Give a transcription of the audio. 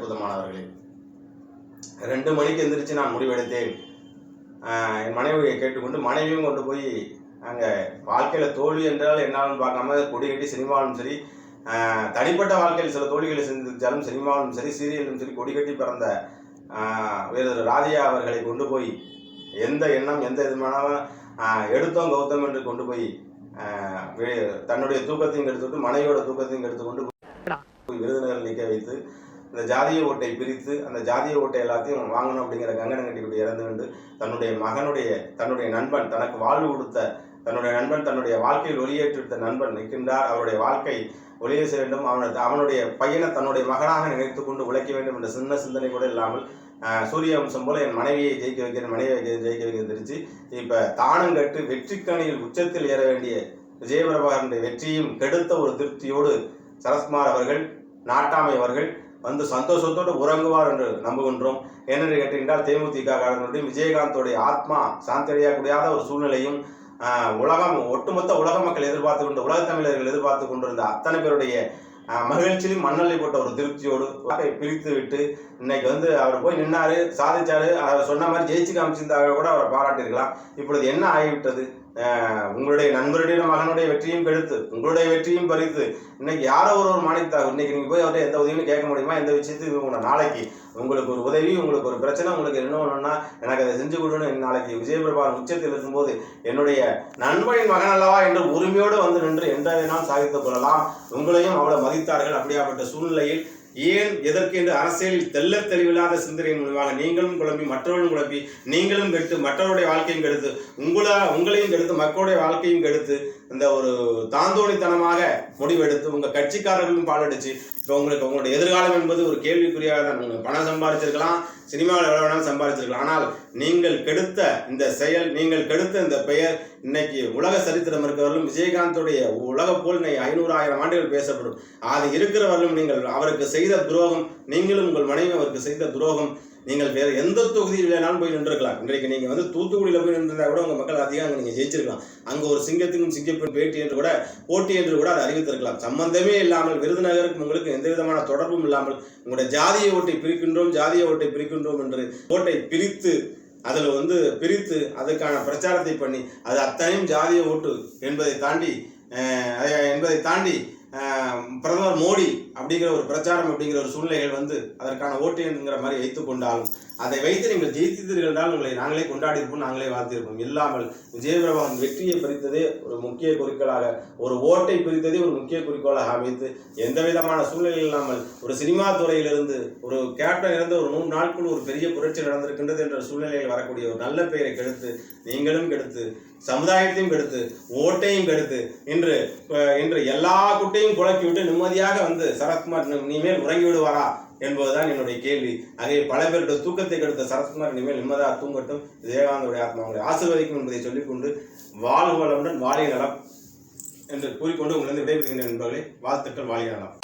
அற்புதமானவர்களே. ரெண்டு மணிக்கு எந்திரிச்சு நான் முடிவெடுத்தேன். என் மனைவியை கேட்டுக்கொண்டு மனைவியும் கொண்டு போய் அங்கே வாழ்க்கையில் தோல்வி என்றால் என்னாலும் பார்க்காம கொடி கட்டி சினிமாவிலும் சரி தனிப்பட்ட வாழ்க்கையில் சில தோல்விகளை செஞ்சிருந்தாலும் சினிமாவிலும் சரி சீரியலும் சரி கொடி கட்டி பிறந்த வேறு ராதியா அவர்களை கொண்டு போய் எந்த எண்ணம் எந்த விதமான எடுத்தோம் கௌதம் என்று கொண்டு போய் தன்னுடைய தூக்கத்தையும் கெடுத்துவிட்டு மனைவியோட தூக்கத்தையும் எடுத்துக்கொண்டு போய் விருதுநகர் நிற்க வைத்து இந்த ஜாதிய ஓட்டை பிரித்து அந்த ஜாதிய ஓட்டை எல்லாத்தையும் வாங்கணும் அப்படிங்கிற கங்கணம் கட்டிக்கிட்டு இறந்து கொண்டு தன்னுடைய மகனுடைய தன்னுடைய நண்பன் தனக்கு வாழ்வு கொடுத்த தன்னுடைய நண்பன் தன்னுடைய வாழ்க்கையில் ஒளியேற்றித்த நண்பன் நிற்கின்றார். அவருடைய வாழ்க்கை ஒளியேச வேண்டும். அவனது அவனுடைய பையனை தன்னுடைய மகனாக நினைத்து கொண்டு உழைக்க வேண்டும் என்ற சின்ன சிந்தனை கூட இல்லாமல் சூரிய வம்சம் போல என் மனைவியை ஜெயிக்க வைக்கிறேன் மனைவியை ஜெயிக்க வைக்க தெரிஞ்சு இப்போ தானம் கட்டு வெற்றிக்கணியில் உச்சத்தில் ஏற வேண்டிய விஜயபிரபாகரனுடைய வெற்றியும் கெடுத்த ஒரு திருப்தியோடு சரத்குமார் அவர்கள் நாட்டாமை அவர்கள் வந்து சந்தோஷத்தோடு உறங்குவார் என்று நம்புகின்றோம். ஏனென்று கேட்டீர்கள் தேமுதிக காரர்களுடைய விஜயகாந்தோடைய ஆத்மா சாந்தடைய ஒரு சூழ்நிலையும் உலகம் ஒட்டுமொத்த உலக மக்கள் எதிர்பார்த்து கொண்டு உலக தமிழர்கள் எதிர்பார்த்து கொண்டிருந்த அத்தனை பேருடைய மகிழ்ச்சியிலும் மண்ணலை போட்ட ஒரு திருப்தியோடு வாழ்க்கையை பிரித்து விட்டு இன்னைக்கு வந்து அவர் போய் நின்னாரு சாதிச்சாரு அவர் சொன்ன மாதிரி ஜெயிச்சு காமிச்சிருந்தாங்க கூட அவரை பாராட்டியிருக்கலாம். இப்பொழுது என்ன ஆகிவிட்டது? உங்களுடைய நண்பருடைய மகனுடைய வெற்றியும் கெடுத்து உங்களுடைய வெற்றியும் பறித்து இன்னைக்கு யாரோ ஒரு ஒரு மாணித்தாக இன்னைக்கு நீங்கள் போய் அவர்கிட்ட எந்த உதவியும் கேட்க முடியுமா? எந்த விஷயத்தையும் உங்களை நாளைக்கு உங்களுக்கு ஒரு உதவி உங்களுக்கு ஒரு பிரச்சனை உங்களுக்கு என்ன ஒன்றுன்னா எனக்கு அதை செஞ்சு கொடுன்னு நாளைக்கு விஜயபிரபான் உச்சத்தில் இருக்கும்போது என்னுடைய நண்பனின் மகன் அல்லவா என்று உரிமையோடு வந்து நின்று என்றதை நான் சாதித்துக் கொள்ளலாம். உங்களையும் அவ்வளோ மதித்தார்கள் அப்படியாப்பட்ட சூழ்நிலையில் ஏன் எதற்கு என்று அரசியலில் தெல்ல தெளிவில்லாத சிந்தனையின் முடிவாக நீங்களும் குழம்பி மற்றவர்களும் குழப்பி நீங்களும் கெடுத்து மற்றவருடைய வாழ்க்கையும் கெடுத்து உங்களா உங்களையும் கெடுத்து மக்களுடைய வாழ்க்கையும் கெடுத்து இந்த ஒரு தாந்தோணித்தனமாக முடிவெடுத்து உங்க கட்சிக்காரர்களும் பாலடிச்சு இப்போ உங்களுக்கு உங்களுடைய எதிர்காலம் என்பது ஒரு கேள்விக்குறியாக தான் நீங்க பணம் சம்பாதிச்சிருக்கலாம் சினிமாவில் எவ்வளோ வேணாலும் சம்பாதிச்சிருக்கலாம் ஆனால் நீங்கள் கெடுத்த இந்த செயல் நீங்கள் கெடுத்த இந்த பெயர் இன்னைக்கு உலக சரித்திரம் இருக்கிறவர்களும் விஜயகாந்தோடைய உலக போல் இன்னைக்கு ஐநூறு ஆயிரம் ஆண்டுகள் பேசப்படும். அது இருக்கிறவர்களும் நீங்கள் அவருக்கு செய்த துரோகம் நீங்களும் உங்கள் மனைவி அவருக்கு செய்த துரோகம் நீங்கள் வேறு எந்த தொகுதியில் வேணாலும் போய் நின்றுக்கலாம் இன்றைக்கு நீங்கள் வந்து தூத்துக்குடியில் போய் நின்றிருந்தா கூட உங்கள் மக்கள் அதிகம் அங்கே நீங்கள் ஜெயிச்சிருக்கலாம். அங்கே ஒரு சிங்கத்துக்கும் சிங்கப்பெண் பேட்டி என்று கூட போட்டி என்று கூட அதை அறிவித்திருக்கலாம். சம்பந்தமே இல்லாமல் விருதுநகருக்கு உங்களுக்கு எந்த விதமான தொடர்பும் இல்லாமல் உங்களுடைய ஜாதிய ஓட்டை பிரிக்கின்றோம் ஜாதிய ஓட்டை பிரிக்கின்றோம் என்று ஓட்டை பிரித்து அதில் வந்து பிரித்து அதுக்கான பிரச்சாரத்தை பண்ணி அது அத்தனையும் ஜாதிய ஓட்டு என்பதை தாண்டி அதை- என்பதை தாண்டி பிரதமர் மோடி அப்படிங்கிற ஒரு பிரச்சாரம் அப்படிங்கிற ஒரு சூழ்நிலைகள் வந்து அதற்கான ஓட்டு என்கிற மாதிரி வைத்துக் கொண்டாலும் அதை வைத்து நீங்கள் ஜெயித்தீர்கள் என்றால் உங்களை நாங்களே கொண்டாடியிருப்போம் நாங்களே வாழ்த்திருப்போம் இல்லாமல் விஜயபிரபாவின் வெற்றியை பிரித்ததே ஒரு முக்கிய குறிக்கோளாக ஒரு ஓட்டை பிரித்ததே ஒரு முக்கிய குறிக்கோளாக அமைத்து எந்த விதமான சூழ்நிலை இல்லாமல் ஒரு சினிமா துறையிலிருந்து ஒரு கேப்டன் இருந்து ஒரு நூறு நாட்கள் ஒரு பெரிய புரட்சி நடந்திருக்கின்றது என்ற சூழ்நிலையில் வரக்கூடிய ஒரு நல்ல பெயரை கெடுத்து நீங்களும் கெடுத்து சமுதாயத்தையும் கெடுத்து ஓட்டையும் கெடுத்து இன்று இன்று எல்லா குட்டையும் குழப்பி விட்டு நிம்மதியாக வந்து சரத்குமார் இனிமேல் உறங்கி விடுவாரா என்பதுதான் என்னுடைய கேள்வி. ஆகவே பல பேருடைய தூக்கத்தை கெடுத்த சரத்குமார் இனிமேல் நிம்மதியாக தூங்கட்டும். விஜயகாந்தோடைய ஆத்மா. உங்களை ஆசீர்வதிக்கும் என்பதை சொல்லிக்கொண்டு வாழ்வு வளமுடன் வாழிய நலம் என்று கூறிக்கொண்டு உங்களிருந்து விடைபெறுகின்றேன் என்பவர்களே வாழ்த்துக்கள் வாழிய நலம்.